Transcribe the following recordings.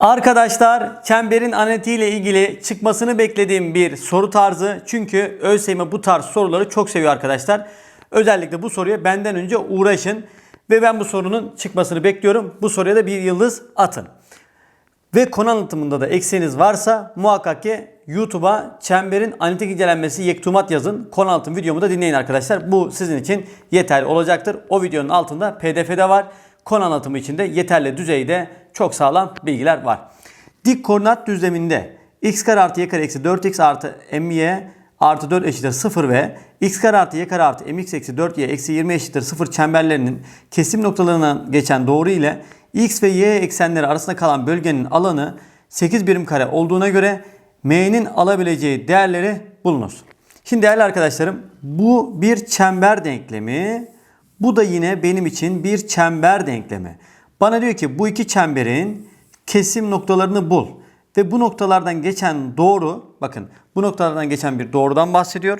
Arkadaşlar çemberin analitiğiyle ilgili çıkmasını beklediğim bir soru tarzı. Çünkü ÖSYM bu tarz soruları çok seviyor arkadaşlar. Özellikle bu soruya benden önce uğraşın. Ve ben bu sorunun çıkmasını bekliyorum. Bu soruya da bir yıldız atın. Ve konu anlatımında da eksiğiniz varsa muhakkak ki YouTube'a çemberin analitik incelenmesi yektumat yazın. Konu anlatım videomu da dinleyin arkadaşlar. Bu sizin için yeterli olacaktır. O videonun altında pdf'de var. Konu anlatımı için de yeterli düzeyde çok sağlam bilgiler var. Dik koordinat düzleminde x kare artı y kare eksi 4x artı my artı 4 eşittir 0 ve x kare artı y kare artı mx eksi 4y eksi 20 eşittir 0 çemberlerinin kesim noktalarından geçen doğru ile x ve y eksenleri arasında kalan bölgenin alanı 8 birim kare olduğuna göre m'nin alabileceği değerleri bulunuz. Şimdi değerli arkadaşlarım bu bir çember denklemi. Bu da yine benim için bir çember denklemi. Bana diyor ki bu iki çemberin kesim noktalarını bul. Ve bu noktalardan geçen doğru, bakın bu noktalardan geçen bir doğrudan bahsediyor.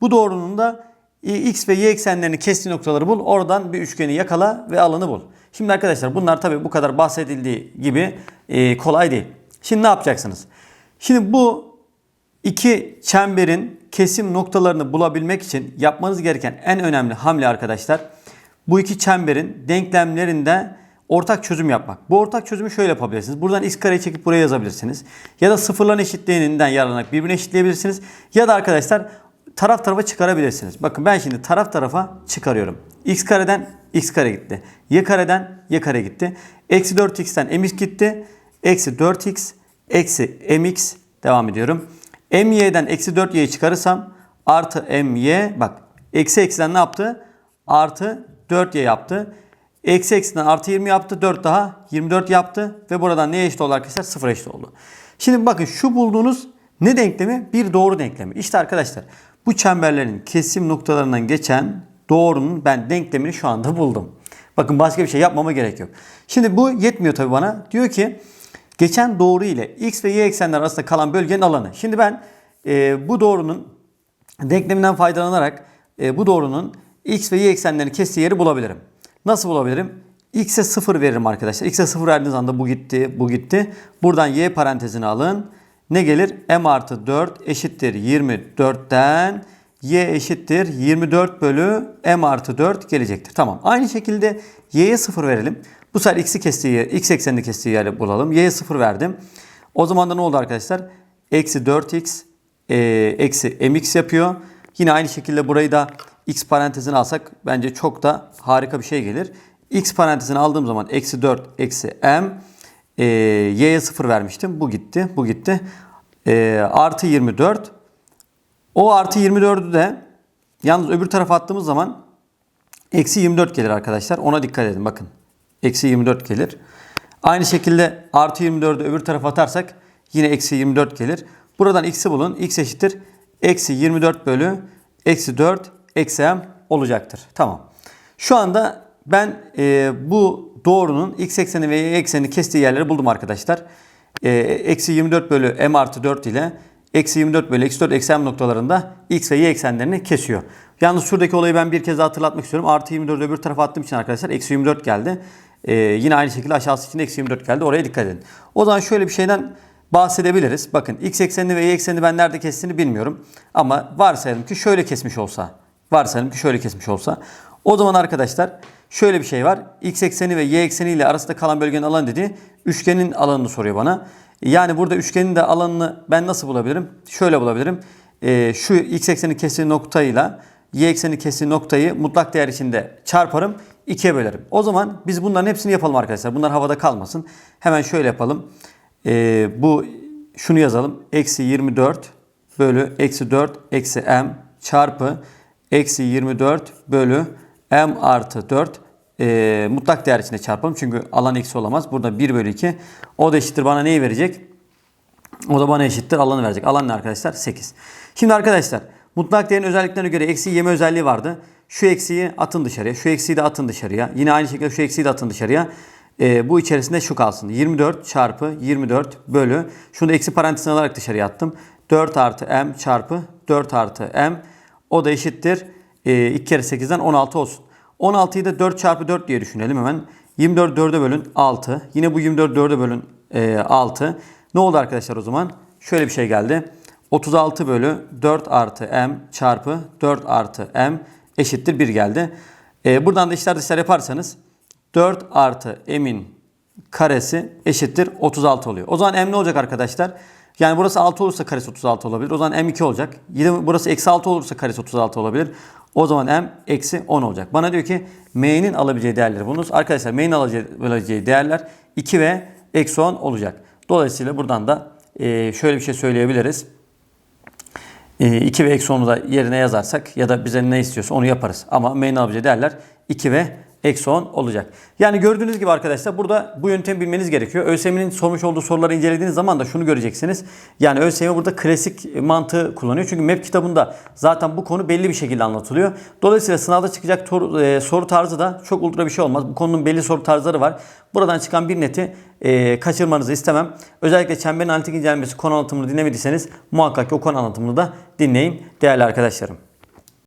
Bu doğrunun da x ve y eksenlerini kestiği noktaları bul. Oradan bir üçgeni yakala ve alanı bul. Şimdi arkadaşlar bunlar tabii bu kadar bahsedildiği gibi e, kolay değil. Şimdi ne yapacaksınız? Şimdi bu iki çemberin kesim noktalarını bulabilmek için yapmanız gereken en önemli hamle arkadaşlar bu iki çemberin denklemlerinde ortak çözüm yapmak. Bu ortak çözümü şöyle yapabilirsiniz. Buradan x kareyi çekip buraya yazabilirsiniz. Ya da sıfırların eşitliğinden yararlanarak birbirine eşitleyebilirsiniz. Ya da arkadaşlar taraf tarafa çıkarabilirsiniz. Bakın ben şimdi taraf tarafa çıkarıyorum. x kareden x kare gitti. y kareden y kare gitti. Eksi 4x'ten mx gitti. Eksi 4x eksi mx devam ediyorum. my'den eksi 4y'yi çıkarırsam artı my bak eksi eksiden ne yaptı? Artı 4y yaptı. Eksi eksiden artı 20 yaptı. 4 daha 24 yaptı. Ve buradan neye eşit oldu arkadaşlar? 0 eşit oldu. Şimdi bakın şu bulduğunuz ne denklemi? Bir doğru denklemi. İşte arkadaşlar bu çemberlerin kesim noktalarından geçen doğrunun ben denklemini şu anda buldum. Bakın başka bir şey yapmama gerek yok. Şimdi bu yetmiyor tabii bana. Diyor ki geçen doğru ile x ve y eksenler arasında kalan bölgenin alanı. Şimdi ben e, bu doğrunun denkleminden faydalanarak e, bu doğrunun x ve y eksenlerini kestiği yeri bulabilirim. Nasıl bulabilirim? x'e 0 veririm arkadaşlar. x'e 0 verdiğiniz anda bu gitti, bu gitti. Buradan y parantezini alın. Ne gelir? m artı 4 eşittir 24'ten y eşittir 24 bölü m artı 4 gelecektir. Tamam. Aynı şekilde y'ye 0 verelim. Bu sefer x'i kestiği yer, x eksenini kestiği yeri bulalım. y'ye 0 verdim. O zaman da ne oldu arkadaşlar? Eksi 4x e, eksi mx yapıyor. Yine aynı şekilde burayı da x parantezini alsak bence çok da harika bir şey gelir. x parantezini aldığım zaman eksi 4 eksi m e, y'ye 0 vermiştim. Bu gitti. Bu gitti. E, artı 24. O artı 24'ü de yalnız öbür tarafa attığımız zaman eksi 24 gelir arkadaşlar. Ona dikkat edin. Bakın. Eksi 24 gelir. Aynı şekilde artı 24'ü öbür tarafa atarsak yine eksi 24 gelir. Buradan x'i bulun. x eşittir. Eksi 24 bölü eksi 4 eksi olacaktır. Tamam. Şu anda ben e, bu doğrunun x ekseni ve y eksenini kestiği yerleri buldum arkadaşlar. E, eksi 24 bölü m artı 4 ile eksi 24 bölü eksi 4 eksi noktalarında x ve y eksenlerini kesiyor. Yalnız şuradaki olayı ben bir kez daha hatırlatmak istiyorum. Artı 24'ü öbür tarafa attığım için arkadaşlar eksi 24 geldi. E, yine aynı şekilde aşağısı için eksi 24 geldi. Oraya dikkat edin. O zaman şöyle bir şeyden bahsedebiliriz. Bakın x eksenini ve y eksenini ben nerede kestiğini bilmiyorum. Ama varsayalım ki şöyle kesmiş olsa. Varsayalım ki şöyle kesmiş olsa. O zaman arkadaşlar şöyle bir şey var. X ekseni ve y ekseni ile arasında kalan bölgenin alanı dedi. Üçgenin alanını soruyor bana. Yani burada üçgenin de alanını ben nasıl bulabilirim? Şöyle bulabilirim. Ee, şu x ekseni kestiği noktayla y ekseni kestiği noktayı mutlak değer içinde çarparım. ikiye bölerim. O zaman biz bunların hepsini yapalım arkadaşlar. Bunlar havada kalmasın. Hemen şöyle yapalım. Ee, bu şunu yazalım. Eksi 24 bölü eksi 4 eksi m çarpı eksi 24 bölü m artı 4 e, mutlak değer içinde çarpalım. Çünkü alan eksi olamaz. Burada 1 bölü 2. O da eşittir bana neyi verecek? O da bana eşittir alanı verecek. Alan ne arkadaşlar? 8. Şimdi arkadaşlar mutlak değerin özelliklerine göre eksi yeme özelliği vardı. Şu eksiyi atın dışarıya. Şu eksiyi de atın dışarıya. Yine aynı şekilde şu eksiyi de atın dışarıya. E, bu içerisinde şu kalsın. 24 çarpı 24 bölü. Şunu da eksi parantezine alarak dışarıya attım. 4 artı m çarpı 4 artı m. O da eşittir. E, 2 kere 8'den 16 olsun. 16'yı da 4 çarpı 4 diye düşünelim hemen. 24 4'e bölün 6. Yine bu 24 4'e bölün e, 6. Ne oldu arkadaşlar o zaman? Şöyle bir şey geldi. 36 bölü 4 artı m çarpı 4 artı m eşittir 1 geldi. E, buradan da işler dışlar yaparsanız 4 artı m'in karesi eşittir 36 oluyor. O zaman m ne olacak arkadaşlar? Yani burası 6 olursa karesi 36 olabilir. O zaman m2 olacak. Yine burası eksi 6 olursa karesi 36 olabilir. O zaman m eksi 10 olacak. Bana diyor ki m'nin alabileceği değerleri bulunuz. Arkadaşlar m'nin alabileceği, değerler 2 ve eksi 10 olacak. Dolayısıyla buradan da e, şöyle bir şey söyleyebiliriz. 2 ve eksi 10'u da yerine yazarsak ya da bize ne istiyorsa onu yaparız. Ama m'nin alabileceği değerler 2 ve eksi 10 olacak. Yani gördüğünüz gibi arkadaşlar burada bu yöntemi bilmeniz gerekiyor. ÖSYM'nin sormuş olduğu soruları incelediğiniz zaman da şunu göreceksiniz. Yani ÖSYM burada klasik mantığı kullanıyor. Çünkü MEP kitabında zaten bu konu belli bir şekilde anlatılıyor. Dolayısıyla sınavda çıkacak e, soru tarzı da çok ultra bir şey olmaz. Bu konunun belli soru tarzları var. Buradan çıkan bir neti e, kaçırmanızı istemem. Özellikle çemberin analitik incelemesi konu anlatımını dinlemediyseniz muhakkak ki o konu anlatımını da dinleyin değerli arkadaşlarım.